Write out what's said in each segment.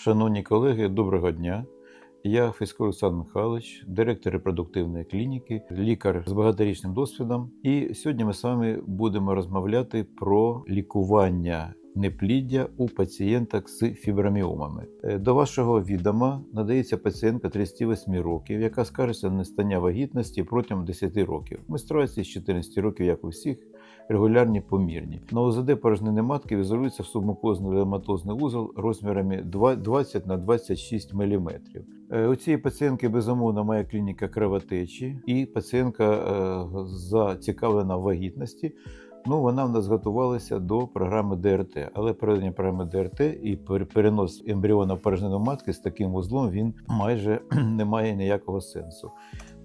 Шановні колеги, доброго дня. Я Фісько Олександр Михайлович, директор репродуктивної клініки, лікар з багаторічним досвідом. І сьогодні ми з вами будемо розмовляти про лікування непліддя у пацієнток з фіброміомами. Е, До вашого відома надається пацієнтка 38 років, яка скаржиться на нестання вагітності протягом 10 років. Менструації з 14 років, як у всіх, регулярні помірні. На ОЗД порожнини матки візується субмукозний лематозний вузол розмірами 2 20 на 26 мм. У цієї пацієнтки безумовно має клініка кровотечі, і пацієнтка е, зацікавлена в вагітності. Ну, вона в нас готувалася до програми ДРТ, але проведення програми ДРТ і пер- перенос ембріона в порожнину матки з таким вузлом він майже не має ніякого сенсу.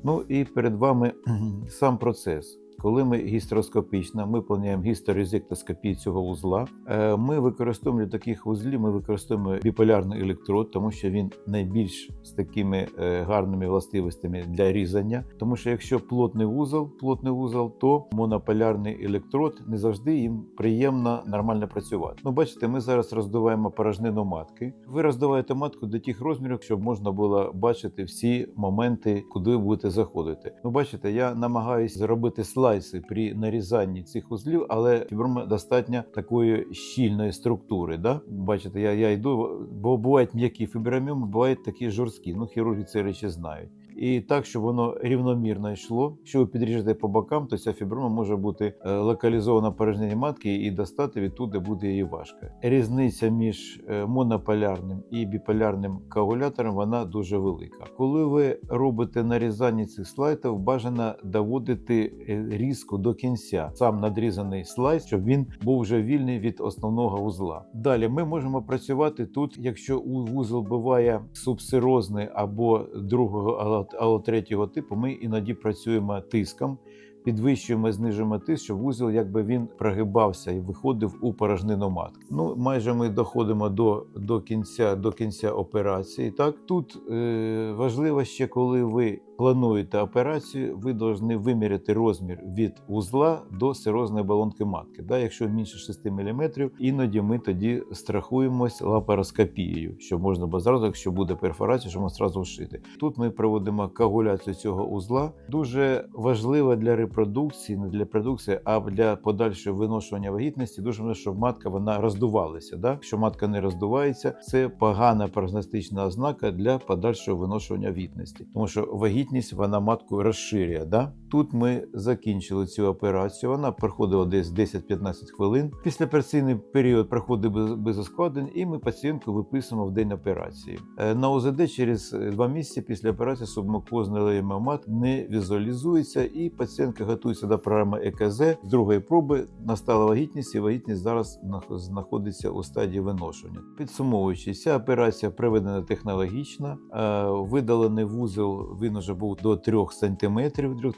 Ну і перед вами сам процес. Коли ми гістероскопічно, ми плануємо гістерезектоскопію цього вузла. е, Ми використовуємо для таких вузлів, ми використовуємо біполярний електрод, тому що він найбільш з такими е, гарними властивостями для різання. Тому що якщо плотний вузол, плотний вузол, то монополярний електрод не завжди їм приємно нормально працювати. Ну, бачите, ми зараз роздуваємо порожнину матки. Ви роздуваєте матку до тих розмірів, щоб можна було бачити всі моменти, куди будете заходити. Ну, бачите, я намагаюся зробити слайси при нарізанні цих узлів, але фіброма достатньо такої щільної структури. Да? Бачите, я, я йду, бо бувають м'які фіброміоми, бувають такі жорсткі. Ну, хірурги це речі знають. І так, щоб воно рівномірно йшло. Якщо ви підріжете по бокам, то ця фіброма може бути е, локалізована в порожнині матки і достати відтуди буде її важко. Різниця між е, монополярним і біполярним коагулятором вона дуже велика. Коли ви робите нарізання цих слайдів, бажано доводити е, різку до кінця. Сам надрізаний слайд, щоб він був вже вільний від основного вузла. Далі ми можемо працювати тут, якщо у вузол буває субсирозний або другого або третього типу, ми іноді працюємо тиском. Підвищуємо, знижуємо тиск, щоб вузол якби він прогибався і виходив у порожнину матки. Ну, майже ми доходимо до, до кінця до кінця операції. Так тут е, важливо ще, коли ви плануєте операцію, ви повинні виміряти розмір від вузла до серозної балонки матки. Да, якщо менше 6 мм, іноді ми тоді страхуємось лапароскопією, щоб можна було зразу, якщо буде перфорація, щоб зразу вшити. Тут ми проводимо коагуляцію цього узла. Дуже важливо для репродукції, не для продукції, а для подальшого виношування вагітності. Дуже важливо, щоб матка вона роздувалася. Да? Якщо матка не роздувається, це погана прогностична ознака для подальшого виношування вагітності, тому що вагітність вона матку розширює. Да? Тут ми закінчили цю операцію. Вона проходила десь 10-15 хвилин. Післяопераційний період проходить без, без ускладнень, і ми пацієнтку виписуємо в день операції. Е, На ОЗД через е, два місяці після операції субмукозний леймомат не візуалізується, і пацієнтка готується до програми ЕКЗ. З другої проби настала вагітність, і вагітність зараз знаходиться у стадії виношення. Підсумовуючи, ця операція проведена технологічно. Е, Видалений вузол він уже був до 3 см,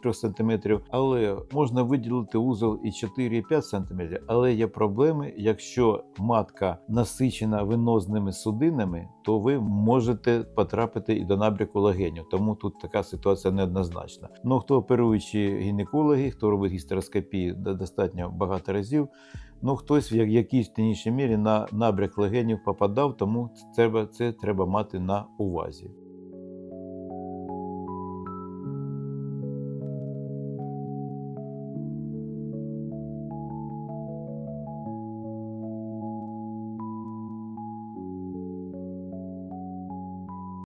3 см, але можна виділити вузол і 4-5 см. Але є проблеми, якщо матка насичена венозними судинами, то ви можете потрапити і до набряку легенів. Тому тут така ситуація неоднозначна. Ну хто оперуючі гінекологи, хто робить гістероскопії достатньо багато разів. Ну, хтось в якійсь іншій мірі на набряк легенів попадав, тому треба, це треба мати на увазі.